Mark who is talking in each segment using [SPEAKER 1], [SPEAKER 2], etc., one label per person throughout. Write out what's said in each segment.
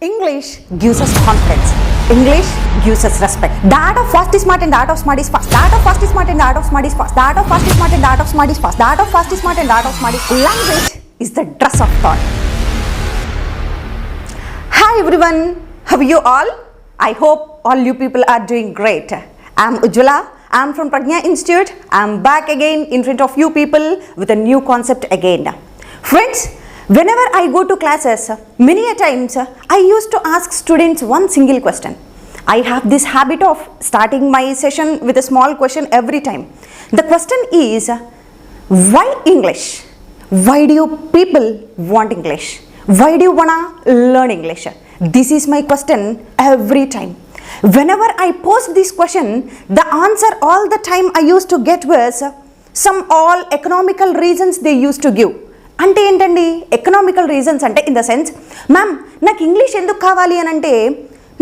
[SPEAKER 1] English gives us confidence. English gives us respect. The art of fast is smart and the art of smart is fast. The art of fast is smart and the art of smart is fast. The art of fast is smart and the art of smart is fast. The art of fast is smart and the art of smart is language is the dress of thought. Hi everyone, how are you all? I hope all you people are doing great. I'm Ujjwala. I'm from Pragya Institute. I'm back again in front of you people with a new concept again. Friends, whenever I go to classes, many a times I used to ask students one single question. I have this habit of starting my session with a small question every time. The question is, why English? Why do you people want English? Why do you wanna learn English? This is my question every time. Whenever I post this question, the answer all the time I used to get was some all economical reasons they used to give. అంటే ఏంటండి? Economical reasons అంటే in the sense ma'am నాకు English ఎందుకు కావాలి అని అంటే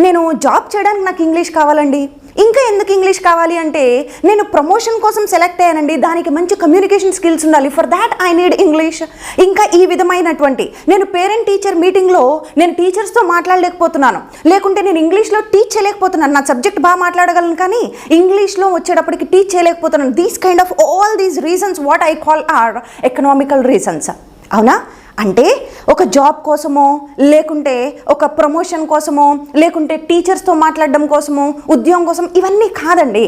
[SPEAKER 1] నేను job చేయడానికి నాకు ఇంగ్లీష్ కావాలండి. ఇంకా ఎందుకు ఇంగ్లీష్ కావాలి అంటే నేను ప్రమోషన్ కోసం సెలెక్ట్ అయ్యానండి. దానికి మంచి కమ్యూనికేషన్ స్కిల్స్ ఉండాలి. For that I need English ఇంకా ఈ విధమైనటువంటి నేను పేరెంట్ టీచర్ మీటింగ్లో నేను టీచర్స్తో మాట్లాడలేకపోతున్నాను. లేకుంటే నేను ఇంగ్లీష్లో టీచ్ చేయలేకపోతున్నాను. నా సబ్జెక్ట్ బాగా మాట్లాడగలను కానీ ఇంగ్లీష్లో వచ్చేటప్పటికి టీచ్ చేయలేకపోతున్నాను. These kind of all these reasons what I call are economical reasons అవునా? అంటే ఒక జాబ్ కోసమో లేకుంటే ఒక ప్రమోషన్ కోసమో లేకుంటే టీచర్స్తో మాట్లాడడం కోసమో ఉద్యోగం కోసం ఇవన్నీ కాదండి.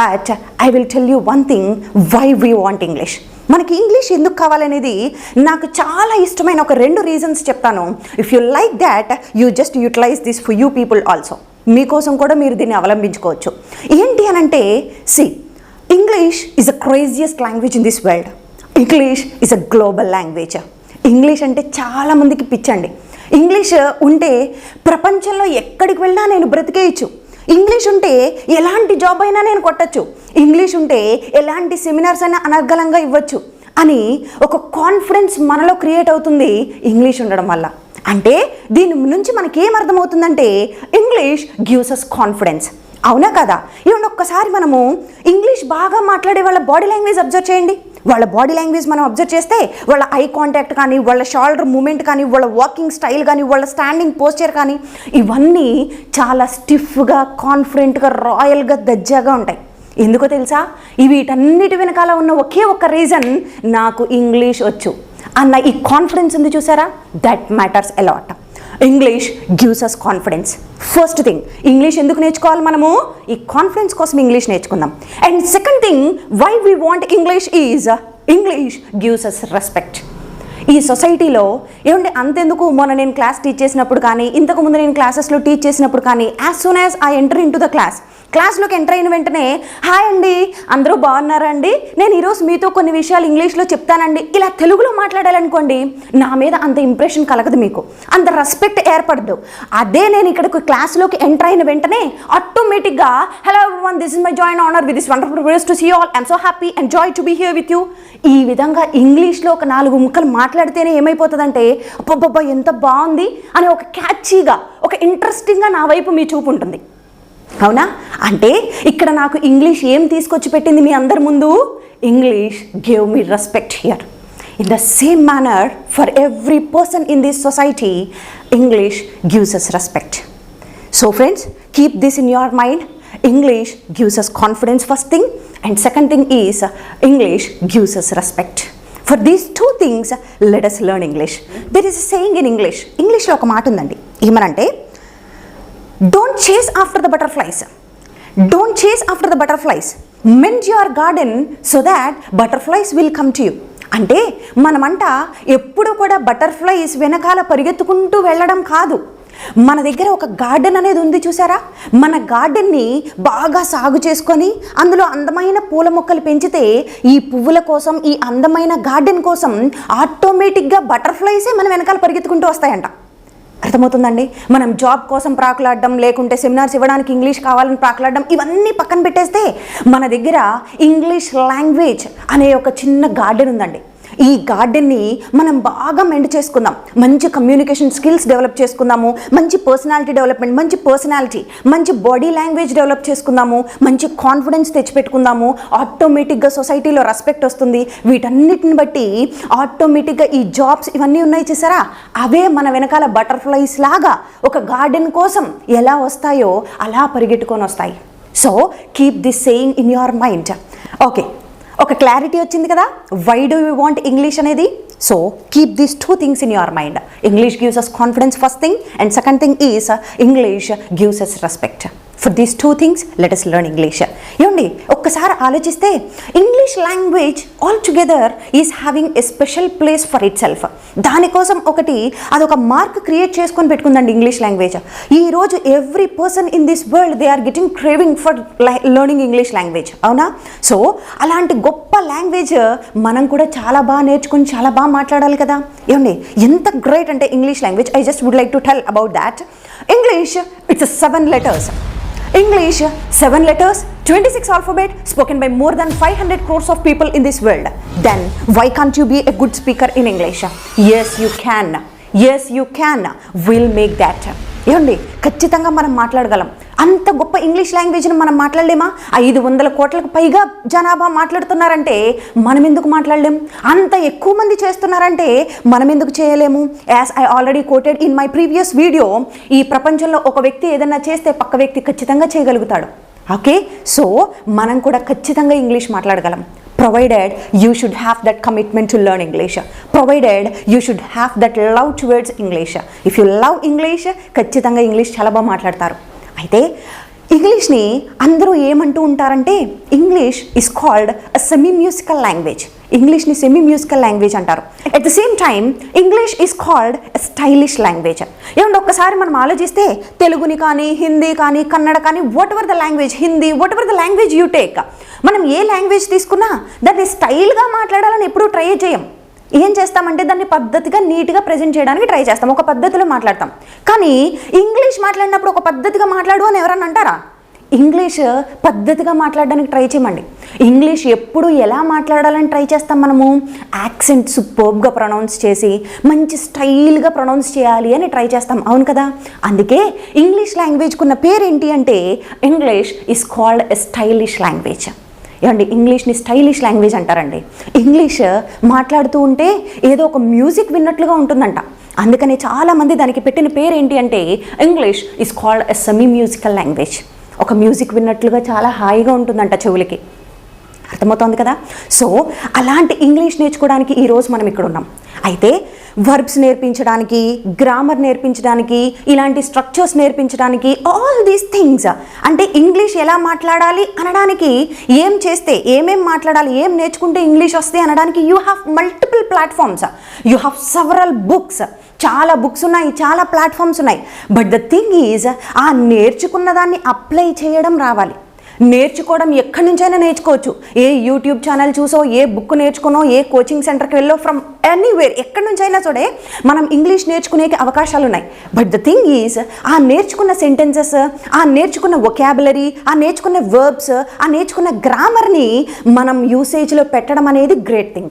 [SPEAKER 1] But I will tell you one thing why we want English మనకి ఇంగ్లీష్ ఎందుకు కావాలనేది నాకు చాలా ఇష్టమైన ఒక రెండు రీజన్స్ చెప్తాను. If you like that you just utilize this for you people also మీకోసం కూడా మీరు దీన్ని అవలంబించుకోవచ్చు. ఏంటి అని అంటే see English is a craziest language in this world English is a global language English అంటే చాలామందికి పిచ్చండి. ఇంగ్లీష్ ఉంటే ప్రపంచంలో ఎక్కడికి వెళ్ళినా నేను బ్రతికేయచ్చు. ఇంగ్లీష్ ఉంటే ఎలాంటి జాబ్ అయినా నేను కొట్టచ్చు. ఇంగ్లీష్ ఉంటే ఎలాంటి సెమినార్స్ అయినా అనర్గళంగా ఇవ్వచ్చు. అని ఒక కాన్ఫిడెన్స్ మనలో క్రియేట్ అవుతుంది ఇంగ్లీష్ ఉండడం వల్ల. అంటే దీని నుంచి మనకి ఏం అర్థమవుతుందంటే ఇంగ్లీష్ గివ్స్ అస్ కాన్ఫిడెన్స్. అవునా కదా? ఇవన్నీ ఒక్కసారి మనము ఇంగ్లీష్ బాగా మాట్లాడే వాళ్ళ బాడీ లాంగ్వేజ్ అబ్జర్వ్ చేయండి. వాళ్ళ బాడీ లాంగ్వేజ్ మనం అబ్జర్వ్ చేస్తే వాళ్ళ ఐ కాంటాక్ట్ కానీ వాళ్ళ షోల్డర్ మూమెంట్ కానీ వాళ్ళ వాకింగ్ స్టైల్ కానీ వాళ్ళ స్టాండింగ్ పోస్చర్ కానీ ఇవన్నీ చాలా స్టిఫ్గా కాన్ఫిడెంట్గా రాయల్గా దజ్జాగా ఉంటాయి. ఎందుకో తెలుసా? వీటన్నిటి వెనకాల ఉన్న ఒకే ఒక రీజన్ నాకు ఇంగ్లీష్ వచ్చు. అన్న ఈ కాన్ఫిడెన్స్ ఉంది చూసారా? That matters a lot English gives us confidence first thing English ఎందుకు నేర్చుకోవాలి మనము? ఈ కాన్ఫిడెన్స్ కోసం ఇంగ్లీష్ నేర్చుకుందాం. And second thing why we want English is English gives us respect ఈ సొసైటీలో ఏమంటే అంతెందుకు? మొన్న నేను క్లాస్ టీచ్ చేసినప్పుడు కానీ ఇంతకు ముందు నేను క్లాసెస్లో టీచ్ చేసినప్పుడు కానీ as soon as I enter in to the class క్లాస్లోకి enter అయిన వెంటనే హాయ్ అండి అందరూ బాగున్నారా అండి నేను ఈరోజు మీతో కొన్ని విషయాలు ఇంగ్లీష్లో చెప్తానండి. ఇలా తెలుగులో మాట్లాడాలనుకోండి నా మీద అంత ఇంప్రెషన్ కలగదు మీకు. అంత రెస్పెక్ట్ ఏర్పడదు. అదే నేను ఇక్కడికి క్లాస్లోకి ఎంటర్ అయిన వెంటనే ఆటోమేటిక్గా hello one this is my join honour with this wonderful place to see all I'm so happy and joy to be here with you ఈ విధంగా ఇంగ్లీష్లో ఒక నాలుగు ముక్కలు మాట్లాడితేనే ఏమైపోతుందంటే అబ్బబ్బబ్బా ఎంత బాగుంది అనే ఒక క్యాచీగా ఒక ఇంట్రెస్టింగ్గా నా వైపు మీ చూపు ఉంటుంది. అవునా? అంటే ఇక్కడ నాకు ఇంగ్లీష్ ఏం తీసుకొచ్చి పెట్టింది మీ అందరి ముందు? English gave me respect here. In the same manner for every person in this society English gives us respect so friends keep this in your mind English gives us confidence first thing and second thing is English gives us respect for these two things let us learn English there is saying in English ఇంగ్లీష్లో ఒక మాట ఉందండి. ఏమనంటే don't chase after the butterflies don't chase after the butterflies mend your garden so that butterflies will come to you అంటే మనమంట ఎప్పుడు కూడా butterflies వెనకాల పరిగెత్తుకుంటూ వెళ్ళడం కాదు. మన దగ్గర ఒక గార్డెన్ అనేది ఉంది చూసారా? మన గార్డెన్ని బాగా సాగు చేసుకొని అందులో అందమైన పూల మొక్కలు పెంచితే ఈ పువ్వుల కోసం ఈ అందమైన గార్డెన్ కోసం ఆటోమేటిక్గా బటర్ఫ్లైసే మన వెనకాల పరిగెత్తుకుంటూ వస్తాయంట. అర్థమవుతుందండి? మనం జాబ్ కోసం ప్రాకులాడడం లేకుంటే సెమినార్స్ ఇవ్వడానికి ఇంగ్లీష్ కావాలని ప్రాకులాడడం ఇవన్నీ పక్కన పెట్టేస్తే మన దగ్గర ఇంగ్లీష్ లాంగ్వేజ్ అనే ఒక చిన్న గార్డెన్ ఉందండి. ఈ గార్డెన్ని మనం బాగా మెండ్ చేసుకుందాం. మంచి కమ్యూనికేషన్ స్కిల్స్ డెవలప్ చేసుకుందాము. మంచి పర్సనాలిటీ డెవలప్మెంట్ మంచి పర్సనాలిటీ మంచి బాడీ లాంగ్వేజ్ డెవలప్ చేసుకుందాము. మంచి కాన్ఫిడెన్స్ తెచ్చిపెట్టుకుందాము. ఆటోమేటిక్గా సొసైటీలో రెస్పెక్ట్ వస్తుంది. వీటన్నిటిని బట్టి ఆటోమేటిక్గా ఈ జాబ్స్ ఇవన్నీ ఉన్నాయి చూసారా? అవే మన వెనకాల బటర్ఫ్లైస్ లాగా ఒక గార్డెన్ కోసం ఎలా వస్తాయో అలా పరిగెట్టుకొని వస్తాయి. So keep this saying in your mind okay ఒక క్లారిటీ వచ్చింది కదా? Why do you want English అనేది? So keep these two things in your mind English gives us confidence first thing and second thing is English gives us respect for these two things let learn English ఏమండి ఒక్కసారి ఆలోచిస్తే English language all together is having a special place for itself దానికోసం ఒకటి అదొక mark create చేసుకొని పెట్టుకుందండి English language ఈ రోజు every person in this world they are getting craving for learning English language అవునా? సో అలాంటి గొప్ప లాంగ్వేజ్ మనం కూడా చాలా బాగా నేర్చుకుని చాలా బాగా మాట్లాడాలి కదా. ఏమండి? ఎంత గ్రేట్ అంటే English language I just would like to tell about that English it's seven letters English seven letters twenty six alphabet spoken by more than five hundred crores of people in this world then why can't you be a good speaker in English yes you can yes you can will make that ఏమండి ఖచ్చితంగా మనం మాట్లాడగలం. అంత గొప్ప English లాంగ్వేజ్ని మనం మాట్లాడలేమా? ఐదు వందల కోట్లకు పైగా జనాభా మాట్లాడుతున్నారంటే మనం ఎందుకు మాట్లాడలేం? అంత ఎక్కువ మంది చేస్తున్నారంటే మనం ఎందుకు చేయలేము? As I already quoted in my previous video ఈ ప్రపంచంలో ఒక వ్యక్తి ఏదైనా చేస్తే పక్క వ్యక్తి ఖచ్చితంగా చేయగలుగుతాడు. ఓకే సో మనం కూడా ఖచ్చితంగా English మాట్లాడగలం. Provided you should have that commitment to learn English provided you should have that love towards English if you love English ఖచ్చితంగా ఇంగ్లీష్ చాలా బాగా మాట్లాడతారు. అయితే ఇంగ్లీష్ని అందరూ ఏమంటూ ఉంటారంటే English is called a semi musical language ఇంగ్లీష్ని semi musical language అంటారు at the same time English is called stylish language ఏమంటే ఒక్కసారి మనం ఆలోచిస్తే తెలుగుని కానీ హిందీ కానీ కన్నడ కానీ whatever the language Hindi whatever the language you take మనం ఏ లాంగ్వేజ్ తీసుకున్నా దాన్ని స్టైల్గా మాట్లాడాలని ఎప్పుడూ ట్రై చేయం. ఏం చేస్తామంటే దాన్ని పద్ధతిగా నీట్గా ప్రజెంట్ చేయడానికి ట్రై చేస్తాం. ఒక పద్ధతిలో మాట్లాడతాం. కానీ ఇంగ్లీష్ మాట్లాడినప్పుడు ఒక పద్ధతిగా మాట్లాడు అని ఎవరన్నా అంటారా? ఇంగ్లీష్ పద్ధతిగా మాట్లాడడానికి ట్రై చేయమండి. ఇంగ్లీష్ ఎప్పుడు ఎలా మాట్లాడాలని ట్రై చేస్తాం మనము? యాక్సెంట్ సూపర్బ్గా ప్రొనౌన్స్ చేసి మంచి స్టైల్గా ప్రొనౌన్స్ చేయాలి అని ట్రై చేస్తాం. అవును కదా? అందుకే ఇంగ్లీష్ లాంగ్వేజ్కున్న పేరు ఏంటి అంటే English is called a stylish language ఏమండి ఇంగ్లీష్ని స్టైలిష్ లాంగ్వేజ్ అంటారండి. ఇంగ్లీష్ మాట్లాడుతూ ఉంటే ఏదో ఒక మ్యూజిక్ విన్నట్లుగా ఉంటుందంట. అందుకని చాలామంది దానికి పెట్టిన పేరు ఏంటి అంటే English is called a semi musical language ఒక మ్యూజిక్ విన్నట్లుగా చాలా హాయిగా ఉంటుందంట చెవులకి. అర్థమవుతోంది కదా? సో అలాంటి ఇంగ్లీష్ నేర్చుకోవడానికి ఈరోజు మనం ఇక్కడ ఉన్నాం. అయితే వర్బ్స్ నేర్పించడానికి గ్రామర్ నేర్పించడానికి ఇలాంటి స్ట్రక్చర్స్ నేర్పించడానికి ఆల్ దీస్ థింగ్స్ అంటే ఇంగ్లీష్ ఎలా మాట్లాడాలి అనడానికి ఏం చేస్తే ఏమేం మాట్లాడాలి ఏం నేర్చుకుంటే ఇంగ్లీష్ వస్తే అనడానికి you have multiple platforms you have several books చాలా బుక్స్ ఉన్నాయి చాలా ప్లాట్ఫామ్స్ ఉన్నాయి. బట్ ద థింగ్ ఈజ్ ఆ నేర్చుకున్న దాన్ని అప్లై చేయడం రావాలి. నేర్చుకోవడం ఎక్కడి నుంచైనా నేర్చుకోవచ్చు. ఏ యూట్యూబ్ ఛానల్ చూసో ఏ బుక్ నేర్చుకునో ఏ కోచింగ్ సెంటర్కి వెళ్ళో ఫ్రమ్ ఎనీవేర్ ఎక్కడి నుంచైనా చూడే మనం ఇంగ్లీష్ నేర్చుకునేకి అవకాశాలు ఉన్నాయి బట్ ద థింగ్ ఈజ్ ఆ నేర్చుకున్న సెంటెన్సెస్ ఆ నేర్చుకున్న వొకాబులరీ ఆ నేర్చుకున్న వర్బ్స్ ఆ నేర్చుకున్న గ్రామర్ని మనం యూసేజ్లో పెట్టడం అనేది గ్రేట్ థింగ్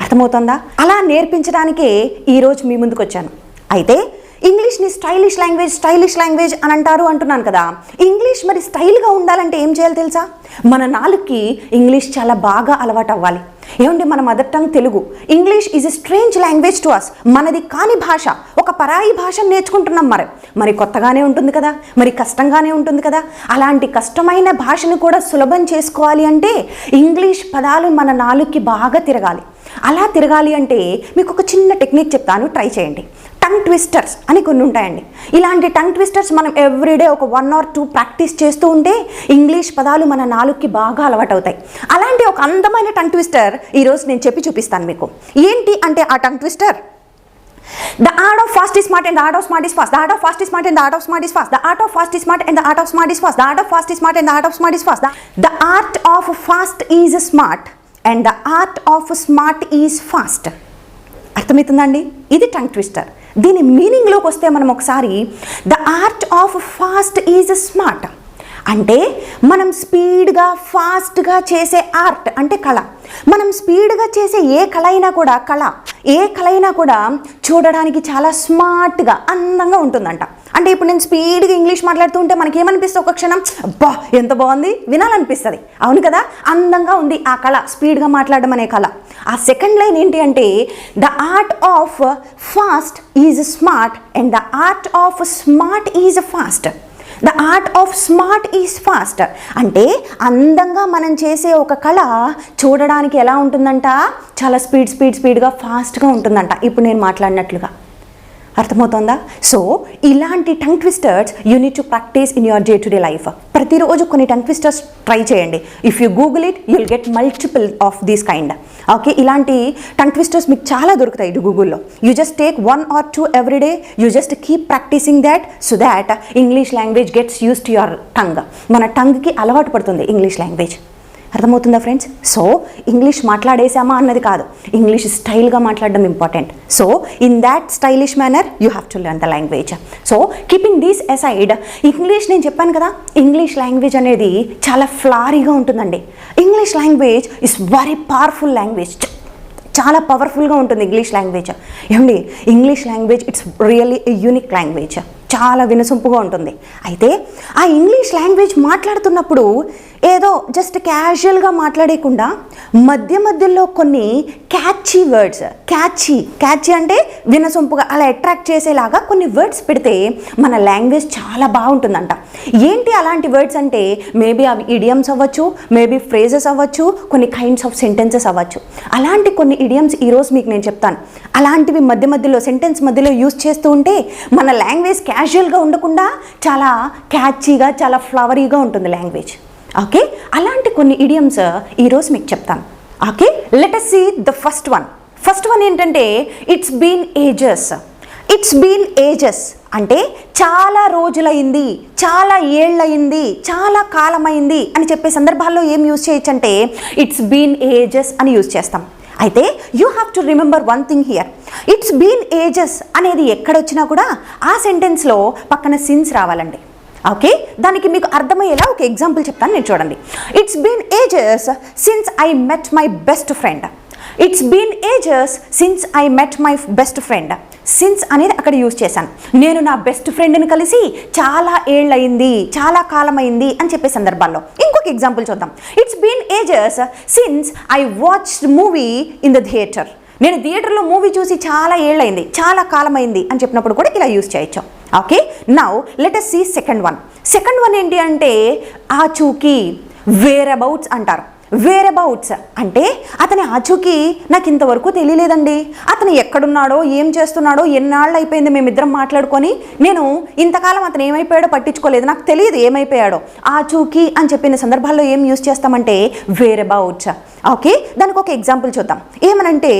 [SPEAKER 1] అర్థమవుతుందా? అలా నేర్పించడానికే ఈరోజు మీ ముందుకు వచ్చాను అయితే ఇంగ్లీష్ని స్టైలిష్ లాంగ్వేజ్ స్టైలిష్ లాంగ్వేజ్ అని అంటారు అంటున్నాను కదా. ఇంగ్లీష్ మరి స్టైల్గా ఉండాలంటే ఏం చేయాలి తెలుసా? మన నాలుగుకి ఇంగ్లీష్ చాలా బాగా అలవాటు అవ్వాలి. ఏమండి మన mother tongue Telugu. English is a strange language to us మనది కాని భాష. ఒక పరాయి భాషను నేర్చుకుంటున్నాం మరి. మరి కొత్తగానే ఉంటుంది కదా. మరి కష్టంగానే ఉంటుంది కదా. అలాంటి కష్టమైన భాషను కూడా సులభం చేసుకోవాలి అంటే ఇంగ్లీష్ పదాలు మన నాలుగుకి బాగా తిరగాలి. అలా తిరగాలి అంటే మీకు ఒక చిన్న టెక్నిక్ చెప్తాను. ట్రై చేయండి. ట్విస్టర్స్ అని కొన్ని ఉంటాయండి ఇలాంటి టంగ్ ట్విస్టర్స్ మనం ఎవ్రీడే ఒక వన్ ఆర్ టూ ప్రాక్టీస్ చేస్తూ ఉంటే ఇంగ్లీష్ పదాలు మన నాలుగుకి బాగా అలవాటవుతాయి అలాంటి ఒక అందమైన టంగ్ ట్విస్టర్ ఈరోజు నేను చెప్పి చూపిస్తాను మీకు ఏంటి అంటే ఆ tongue twister the art of fast is smart and the art of smart is fast art of fast is smart and the art of smart is fast the art of fast is smart and the art of smart is fast art of fast is smart and art of smart is fast the art of fast is smart and the art of smart is fast అర్థమవుతుందండి ఇది tongue twister దీని మీనింగ్లోకి వస్తే మనం ఒకసారి the art of fast is smart అంటే మనం స్పీడ్గా ఫాస్ట్గా చేసే ఆర్ట్ అంటే కళ. మనం స్పీడ్గా చేసే ఏ కళ అయినా కూడా కళ ఏ కళ అయినా కూడా చూడడానికి చాలా స్మార్ట్గా అందంగా ఉంటుందంట. అంటే ఇప్పుడు నేను స్పీడ్గా ఇంగ్లీష్ మాట్లాడుతూ ఉంటే మనకి ఏమనిపిస్తుంది ఒక క్షణం అబ్బా ఎంత బాగుంది వినాలనిపిస్తుంది. అవును కదా? అందంగా ఉంది ఆ కళ స్పీడ్గా మాట్లాడడం అనే కళ. ఆ సెకండ్ లైన్ ఏంటి అంటే the art of fast is smart and the art of smart is fast. The art of smart is fast. అంటే అందంగా మనం చేసే ఒక కళ చూడడానికి ఎలా ఉంటుందంట? చాలా స్పీడ్ స్పీడ్ స్పీడ్గా ఫాస్ట్గా ఉంటుందంట. ఇప్పుడు నేను మాట్లాడినట్లుగా. అర్థమవుతోందా? సో ఇలాంటి tongue twisters you need to practice in your day to day life ప్రతిరోజు కొన్ని టంగ్ ట్విస్టర్స్ ట్రై చేయండి. If you Google it you'll get multiple of these kind okay ఇలాంటి టంగ్ ట్విస్టర్స్ మీకు చాలా దొరుకుతాయి ఇటు గూగుల్లో you just take one or two every day you just keep practicing that so that English language gets used to your tongue మన టంగ్కి అలవాటు పడుతుంది ఇంగ్లీష్ లాంగ్వేజ్ అర్థమవుతుందా ఫ్రెండ్స్ సో ఇంగ్లీష్ మాట్లాడేసామా అన్నది కాదు. ఇంగ్లీష్ స్టైల్గా మాట్లాడడం important so in that stylish manner you have to learn the language so keeping these aside English నేను చెప్పాను కదా ఇంగ్లీష్ లాంగ్వేజ్ అనేది చాలా ఫ్లారీగా ఉంటుందండి. English language is very powerful language చాలా పవర్ఫుల్గా ఉంటుంది ఇంగ్లీష్ లాంగ్వేజ్ ఏమండి? English language it's really unique language చాలా వినసొంపుగా ఉంటుంది. అయితే ఆ ఇంగ్లీష్ లాంగ్వేజ్ మాట్లాడుతున్నప్పుడు ఏదో జస్ట్ క్యాజువల్గా మాట్లాడేయకుండా మధ్య మధ్యలో కొన్ని క్యాచీ వర్డ్స్ క్యాచీ క్యాచీ అంటే వినసొంపుగా అలా అట్రాక్ట్ చేసేలాగా కొన్ని వర్డ్స్ పెడితే మన లాంగ్వేజ్ చాలా బాగుంటుందంట. ఏంటి అలాంటి వర్డ్స్ అంటే మేబీ అవి ఇడియమ్స్ అవ్వచ్చు మేబీ ఫ్రేజెస్ అవ్వచ్చు కొన్ని కైండ్స్ ఆఫ్ సెంటెన్సెస్ అవ్వచ్చు. అలాంటి కొన్ని ఇడియమ్స్ ఈరోజు మీకు నేను చెప్తాను. అలాంటివి మధ్య మధ్యలో సెంటెన్స్ మధ్యలో యూస్ చేస్తూ ఉంటే మన లాంగ్వేజ్ క్యాజువల్గా ఉండకుండా చాలా క్యాచీగా చాలా ఫ్లవరీగా ఉంటుంది లాంగ్వేజ్. ఓకే? అలాంటి కొన్ని ఇడియమ్స్ ఈరోజు మీకు చెప్తాను. Okay? Let us see the first one first one ఏంటంటే it's been ages it's been ages అంటే చాలా రోజులైంది చాలా ఏళ్ళయింది చాలా కాలమైంది అని చెప్పే సందర్భాల్లో ఏం యూజ్ చేయొచ్చు అంటే ఇట్స్ బీన్ ఏజెస్ అని యూజ్ చేస్తాం. అయితే you have to remember one thing here it's been ages అనేది ఎక్కడొచ్చినా కూడా ఆ సెంటెన్స్లో పక్కన సిన్స్ రావాలండి. ఓకే దానికి మీకు అర్థమయ్యేలా ఒక ఎగ్జాంపుల్ చెప్తాను నేను చూడండి. It's been ages since I met my best friend it's been ages since I met my best friend since అనేది అక్కడ యూజ్ చేశాను. నేను నా బెస్ట్ ఫ్రెండ్ని కలిసి చాలా ఏళ్ళయింది చాలా కాలమైంది అని చెప్పే సందర్భాల్లో. ఇంకొక ఎగ్జాంపుల్ చూద్దాం. It's been ages since I watch movie in the theatre నేను థియేటర్లో మూవీ చూసి చాలా ఏళ్ళైంది చాలా కాలమైంది అని చెప్పినప్పుడు కూడా ఇలా యూస్ చేయొచ్చు. Okay? Now let us see second one second one ఏంటి అంటే ఆచూకీ వేర్ అబౌట్స్ అంటారు. వేర్ అబౌట్స్ అంటే అతని ఆచూకీ నాకు ఇంతవరకు తెలియలేదండి అతను ఎక్కడున్నాడో ఏం చేస్తున్నాడో ఎన్నాళ్ళు అయిపోయింది మేమిద్దరం మాట్లాడుకొని నేను ఇంతకాలం అతను ఏమైపోయాడో పట్టించుకోలేదు. నాకు తెలియదు ఏమైపోయాడో. ఆచూకీ అని చెప్పిన సందర్భాల్లో ఏం యూస్ చేస్తామంటే వేర్ అబౌట్స్ ఓకే? దానికి ఒక ఎగ్జాంపుల్ చూద్దాం. ఏమనంటే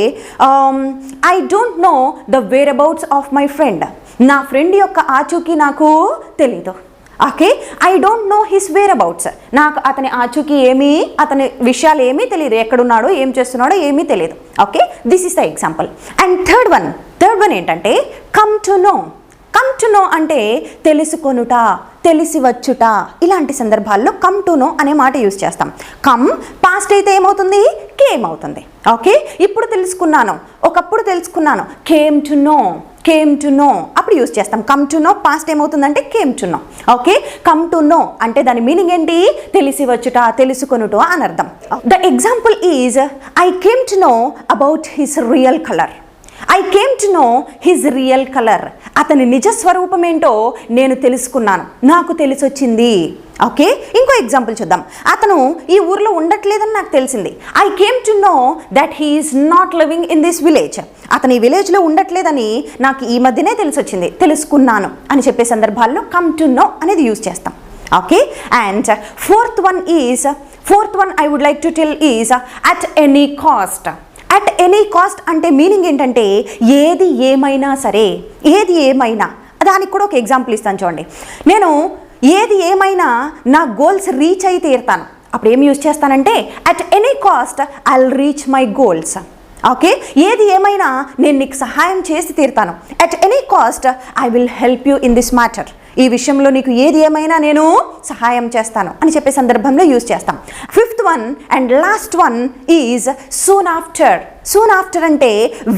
[SPEAKER 1] I don't know the whereabouts of my friend నా ఫ్రెండ్ యొక్క ఆచూకీ నాకు తెలీదు. Okay I don't know his whereabouts నాకు అతని ఆచూకీ ఏమీ అతని విషయాలు ఏమీ తెలియదు ఎక్కడున్నాడో ఏం చేస్తున్నాడో ఏమీ తెలియదు okay this is the example and third one third one ఏంటంటే come to know come to know అంటే తెలుసుకొనుట తెలిసి వచ్చుట ఇలాంటి సందర్భాల్లో కమ్ టు నో అనే మాట యూజ్ చేస్తాం. కమ్ పాస్ట్ అయితే ఏమవుతుంది? కేమ్ అవుతుంది. ఓకే ఇప్పుడు తెలుసుకున్నాను. ఒకప్పుడు తెలుసుకున్నాను. Came to know came to know అప్పుడు యూస్ చేస్తాం. కమ్ టు నో పాస్ట్ ఏమవుతుందంటే came to know okay come to know అంటే దాని మీనింగ్ ఏంటి? తెలిసి వచ్చుట తెలుసుకొనుట అని అర్థం. The example is I came to know about his real colour I came to know his real colour అతని నిజ స్వరూపం ఏంటో నేను తెలుసుకున్నాను. నాకు తెలిసొచ్చింది. ఓకే ఇంకో ఎగ్జాంపుల్ చూద్దాం. అతను ఈ ఊర్లో ఉండట్లేదని నాకు తెలిసింది. I came to know that he is not living in this village అతను ఈ విలేజ్లో ఉండట్లేదని నాకు ఈ మధ్యనే తెలిసొచ్చింది. తెలుసుకున్నాను అని చెప్పే సందర్భాల్లో కమ్ టు నో అనేది యూజ్ చేస్తాం. Okay and fourth one is fourth one I would like to tell is at any cost at any cost అంటే మీనింగ్ ఏంటంటే ఏది ఏమైనా సరే ఏది ఏమైనా. దానికి కూడా ఒక ఎగ్జాంపుల్ ఇస్తాను చూడండి. నేను ఏది ఏమైనా నా గోల్స్ రీచ్ అయి తీరుతాను. అప్పుడు ఏం యూజ్ చేస్తానంటే at any cost I reach my goals okay ఏది ఏమైనా నేను నీకు సహాయం చేసి తీరుతాను. At any cost I will help you in this matter ఈ విషయంలో నీకు ఏది ఏమైనా నేను సహాయం చేస్తాను అని చెప్పే సందర్భంలో యూజ్ చేస్తాం. Fifth one and last one is soon after soon after అంటే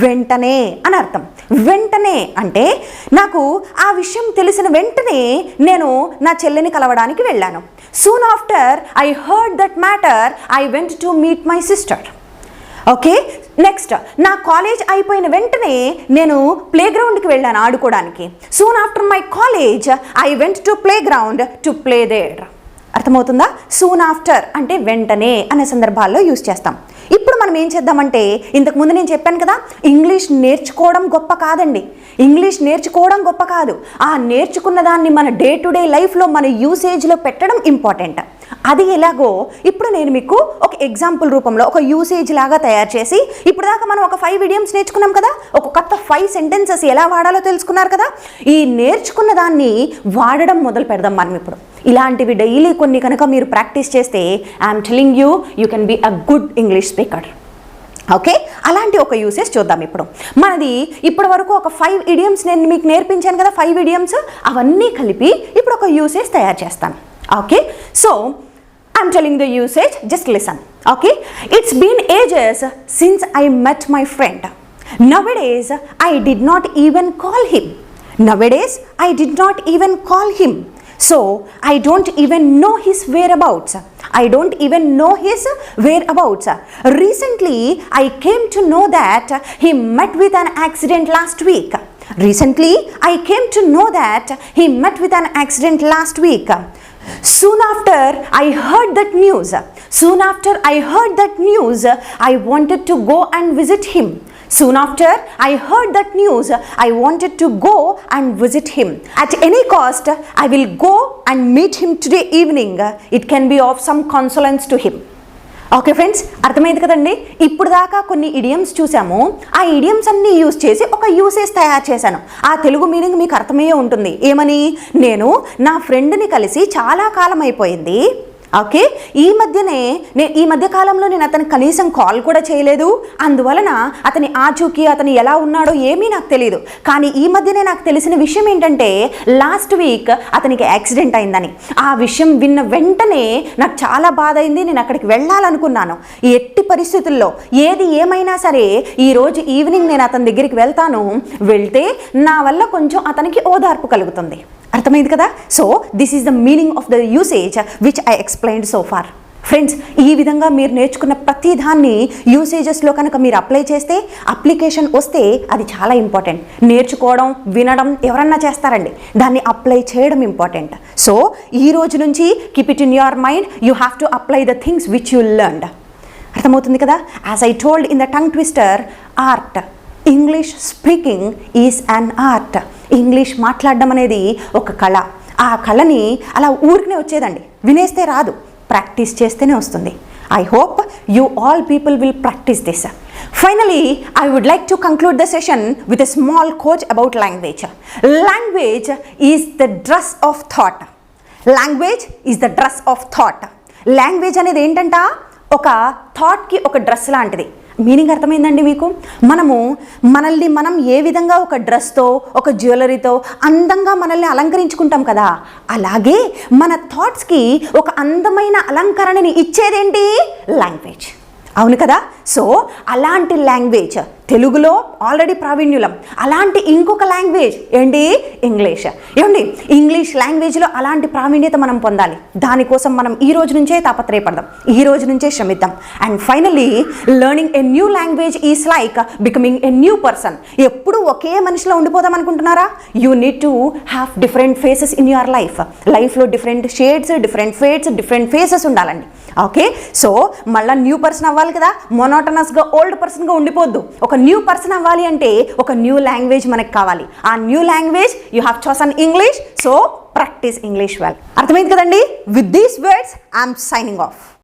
[SPEAKER 1] వెంటనే అని అర్థం. వెంటనే అంటే నాకు ఆ విషయం తెలిసిన వెంటనే నేను నా చెల్లిని కలవడానికి వెళ్ళాను. Soon after I heard that matter I went to meet my sister okay? Next నా కాలేజ్ అయిపోయిన వెంటనే నేను ప్లే గ్రౌండ్కి వెళ్ళాను ఆడుకోవడానికి. Soon after my college I went to playground to play there అర్థమవుతుందా? సూన్ ఆఫ్టర్ అంటే వెంటనే అనే సందర్భాల్లో యూస్ చేస్తాం. ఇప్పుడు మనం ఏం చేద్దామంటే ఇంతకుముందు నేను చెప్పాను కదా ఇంగ్లీష్ నేర్చుకోవడం గొప్ప కాదండి. ఇంగ్లీష్ నేర్చుకోవడం గొప్ప కాదు. ఆ నేర్చుకున్న దాన్ని మన డే టు డే లైఫ్లో మన యూసేజ్లో పెట్టడం ఇంపార్టెంట్ అది ఎలాగో ఇప్పుడు నేను మీకు ఒక ఎగ్జాంపుల్ రూపంలో ఒక యూసేజ్ లాగా తయారు చేసి ఇప్పుడు దాకా మనం ఒక ఫైవ్ ఇడియమ్స్ నేర్చుకున్నాం కదా? ఒక కొత్త ఫైవ్ సెంటెన్సెస్ ఎలా వాడాలో తెలుసుకున్నారు కదా? ఈ నేర్చుకున్న దాన్ని వాడడం మొదలు పెడదాం మనం ఇప్పుడు. ఇలాంటివి డైలీ కొన్ని కనుక మీరు ప్రాక్టీస్ చేస్తే I'm telling you you can be a good English speaker okay అలాంటి ఒక యూసేజ్ చూద్దాం ఇప్పుడు. మనది ఇప్పటి వరకు ఒక ఫైవ్ ఇడియమ్స్ నేను మీకు నేర్పించాను కదా ఫైవ్ ఇడియమ్స్ అవన్నీ కలిపి ఇప్పుడు ఒక యూసేజ్ తయారు చేస్తాను. okay so I'm telling the usage just listen okay it's been ages since I met my friend nowadays I did not even call him nowadays I did not even call him so I don't even know his whereabouts. I don't even know his whereabouts. Recently, I came to know that he met with an accident last week. Recently, I came to know that he met with an accident last week. Soon after I heard that news, soon after I heard that news, I wanted to go and visit him. Soon after I heard that news, I wanted to go and visit him. At any cost, I will go and meet him today evening. It can be of some consolence to him. Okay friends అర్థమైంది కదండి? ఇప్పుడు దాకా కొన్ని idioms చూసాము. ఆ idioms అన్ని use చేసి ఒక యూసేజ్ తయారు చేశాను. ఆ తెలుగు మీనింగ్ మీకు అర్థమయ్యే ఉంటుంది. ఏమని? నేను నా ఫ్రెండ్ని కలిసి చాలా కాలం అయిపోయింది. ఓకే? ఈ మధ్యనే నేను ఈ మధ్య కాలంలో నేను అతనికి కనీసం కాల్ కూడా చేయలేదు. అందువలన అతని ఆచూకీ అతను ఎలా ఉన్నాడో ఏమీ నాకు తెలియదు కానీ ఈ మధ్యనే నాకు తెలిసిన విషయం ఏంటంటే లాస్ట్ వీక్ అతనికి యాక్సిడెంట్ అయిందని. ఆ విషయం విన్న వెంటనే నాకు చాలా బాధ అయింది. నేను అక్కడికి వెళ్ళాలనుకున్నాను. ఎట్టి పరిస్థితుల్లో ఏది ఏమైనా సరే ఈ రోజు ఈవినింగ్ నేను అతని దగ్గరికి వెళ్తాను. వెళ్తే నా వల్ల కొంచెం అతనికి ఓదార్పు కలుగుతుంది. అర్థమైంది కదా? So this is the meaning of the usage which I explained so far friends ఈ విధంగా మీరు నేర్చుకున్న ప్రతి దాన్ని యూసేజెస్లో కనుక మీరు అప్లై చేస్తే అప్లికేషన్ వస్తే అది చాలా ఇంపార్టెంట్ నేర్చుకోవడం వినడం ఎవరన్నా చేస్తారండి. దాన్ని అప్లై చేయడం ఇంపార్టెంట్ సో ఈ రోజు నుంచి keep it in your mind you have to apply the things which you learned అర్థమవుతుంది కదా? As I told in the tongue twister art English speaking is an art English మాట్లాడడం అనేది ఒక కళ. ఆ కళని అలా ఊరికనే వచ్చేదండి. వినేస్తే రాదు. ప్రాక్టీస్ చేస్తేనే వస్తుంది. I hope you all people will practice this finally I would like to conclude the session with a small coach about language language is the dress of thought language is the dress of thought language అనేది ఏంటంట? ఒక థాట్కి ఒక dress లాంటిది. Meaning అర్థమైందండి మీకు? మనము మనల్ని మనం ఏ విధంగా ఒక డ్రెస్తో ఒక జ్యువెలరీతో అందంగా మనల్ని అలంకరించుకుంటాం కదా? అలాగే మన థాట్స్కి ఒక అందమైన అలంకరణని ఇచ్చేదేంటి? లాంగ్వేజ్. అవును కదా? సో అలాంటి లాంగ్వేజ్ తెలుగులో ఆల్రెడీ ప్రావీణ్యులం. అలాంటి ఇంకొక లాంగ్వేజ్ ఏంటి? ఇంగ్లీష్. ఏమండి? ఇంగ్లీష్ లాంగ్వేజ్లో అలాంటి ప్రావీణ్యత మనం పొందాలి. దానికోసం మనం ఈ రోజు నుంచే తాపత్రయపడదాం. ఈ రోజు నుంచే శ్రమిద్దాం. And finally learning a new language is like becoming a new person ఎప్పుడు ఒకే మనిషిలో ఉండిపోదాం అనుకుంటున్నారా? You need to have different faces in your life లైఫ్లో different shades different fades different faces ఉండాలండి. ఓకే సో మళ్ళీ న్యూ పర్సన్ అవ్వాలి కదా? మొనోటనస్గా ఓల్డ్ పర్సన్గా ఉండిపోద్దు. ఒక న్యూ పర్సన్ అవ్వాలి అంటే ఒక న్యూ లాంగ్వేజ్ మనకు కావాలి. ఆ new language you have chosen English so practice English well అర్థమైంది కదండి? With these words I'm signing off